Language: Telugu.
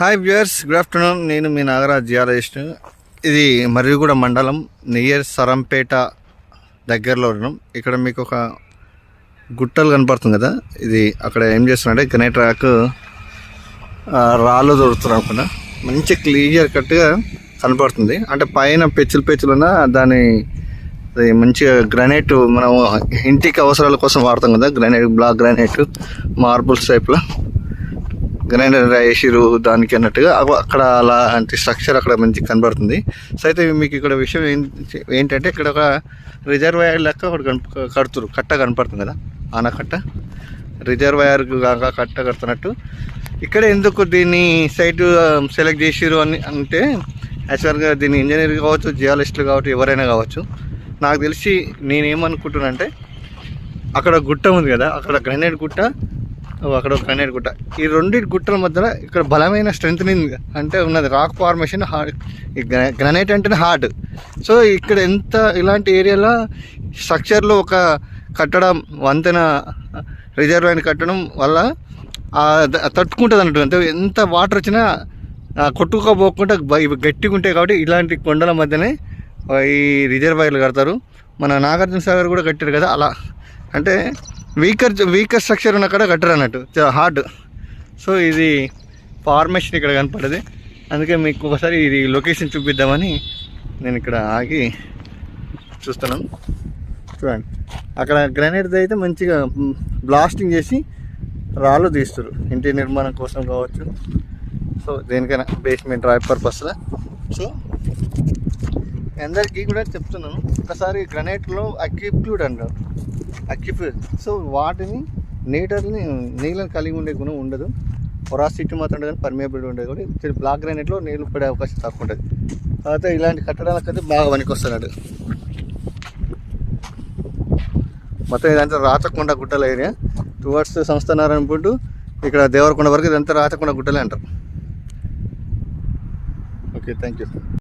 హాయ్ వ్యూయర్స్ గుడ్ ఆఫ్టర్నూన్ నేను మీ నాగరాజ్ జియాలజిస్ట్ ఇది మర్రిగూడ మండలం నియర్ సరంపేట దగ్గరలో ఉన్నాం. ఇక్కడ మీకు ఒక గుట్టలు కనపడుతుంది కదా. ఇది అక్కడ ఏం చేస్తున్నారంటే గ్రనైట్ రాక్ రాళ్ళు దొరుకుతున్నారు అనుకున్నా. మంచి క్లియర్ కట్గా కనపడుతుంది. అంటే పైన పెచ్చులు పెచ్చులు ఉన్న దాని అది మంచిగా గ్రానైట్ మనం ఇంటికి అవసరాల కోసం వాడతాం కదా. గ్రానైట్ బ్లాక్ గ్రానైట్ మార్బుల్స్ టైప్లో. గ్రైండర్ వేసిరు దానికి అన్నట్టుగా. అగో అక్కడ అలాంటి స్ట్రక్చర్ అక్కడ మంచి కనబడుతుంది. సో అయితే మీకు ఇక్కడ విషయం ఏంటంటే ఇక్కడ ఒక రిజర్వాయర్ లెక్క ఒకటి కనప- కడుతురు కట్ట కనపడుతుంది కదా ఆనకట్ట. రిజర్వాయర్ కాక కట్ట కడుతున్నట్టు. ఇక్కడ ఎందుకు దీన్ని సైట్ సెలెక్ట్ చేసిరు అని అంటే యాక్చువల్గా దీన్ని ఇంజనీర్ కావచ్చు జియాలజిస్టులు కావచ్చు ఎవరైనా కావచ్చు. నాకు తెలిసి నేనేమనుకుంటున్నా అంటే అక్కడ గుట్ట ఉంది కదా అక్కడ గ్రనేడ్ గుట్ట అక్కడ ఒక గ్రనైట్ గుట్ట. ఈ రెండింటి గుట్టల మధ్యలో ఇక్కడ బలమైన స్ట్రెంగ్ అంటే ఉన్నది. రాక్ ఫార్మేషన్ హార్డ్ ఈ గ్రనైట్ అంటేనే హార్డ్ సో ఇక్కడ ఎంత ఇలాంటి ఏరియాలో స్ట్రక్చర్లో ఒక కట్టడం వంతెన రిజర్వాయర్ కట్టడం వల్ల తట్టుకుంటుంది అన్నట్టు అంటే ఎంత వాటర్ వచ్చినా కొట్టుకోపోకుండా ఇవి గట్టిగా ఉంటాయి కాబట్టి ఇలాంటి కొండల మధ్యనే ఈ రిజర్వాయర్లు కడతారు. మన నాగార్జున సాగర్ కూడా కట్టారు కదా అలా. అంటే వీకర్ వీకర్ స్ట్రక్చర్ ఉన్న కాడ కట్టరు అన్నట్టు. హార్డ్ సో ఇది ఫార్మేషన్ ఇక్కడ కనపడదు. అందుకే మీకు ఒకసారి ఇది లొకేషన్ చూపిద్దామని నేను ఇక్కడ ఆగి చూస్తున్నాను. చూడండి. అక్కడ గ్రానైట్ అయితే మంచిగా బ్లాస్టింగ్ చేసి రాళ్ళు తీస్తారు ఇంటి నిర్మాణం కోసం కావచ్చు. సో దేనికైనా బేస్మెంట్ రాయ్ పర్పస్లో సో అందరికీ కూడా చెప్తున్నాను. ఒకసారి గ్రనైట్లో అక్యూప్యూడ్ అంటారు. అక్యూప్యూడ్ సో వాటిని నీటర్ని నీళ్ళని కలిగి ఉండే గుణం ఉండదు. పొరాసిటీ మాత్రం ఉండదు కానీ పర్మియబిలిటీ ఉండదు. కానీ బ్లాక్ గ్రానైట్లో నీళ్ళు పడే అవకాశం తక్కువ ఉంటుంది. తర్వాత ఇలాంటి కట్టడాలకైతే బాగా పనికొస్తున్నాడు మొత్తం ఇదంతా రాచకొండ గుట్టల ఏరియా. టువర్డ్స్ సంస్థనారాయణ పుట్టు ఇక్కడ దేవరకొండ వరకు ఇదంతా రాచకొండ గుట్టలే అంటారు. Okay thank you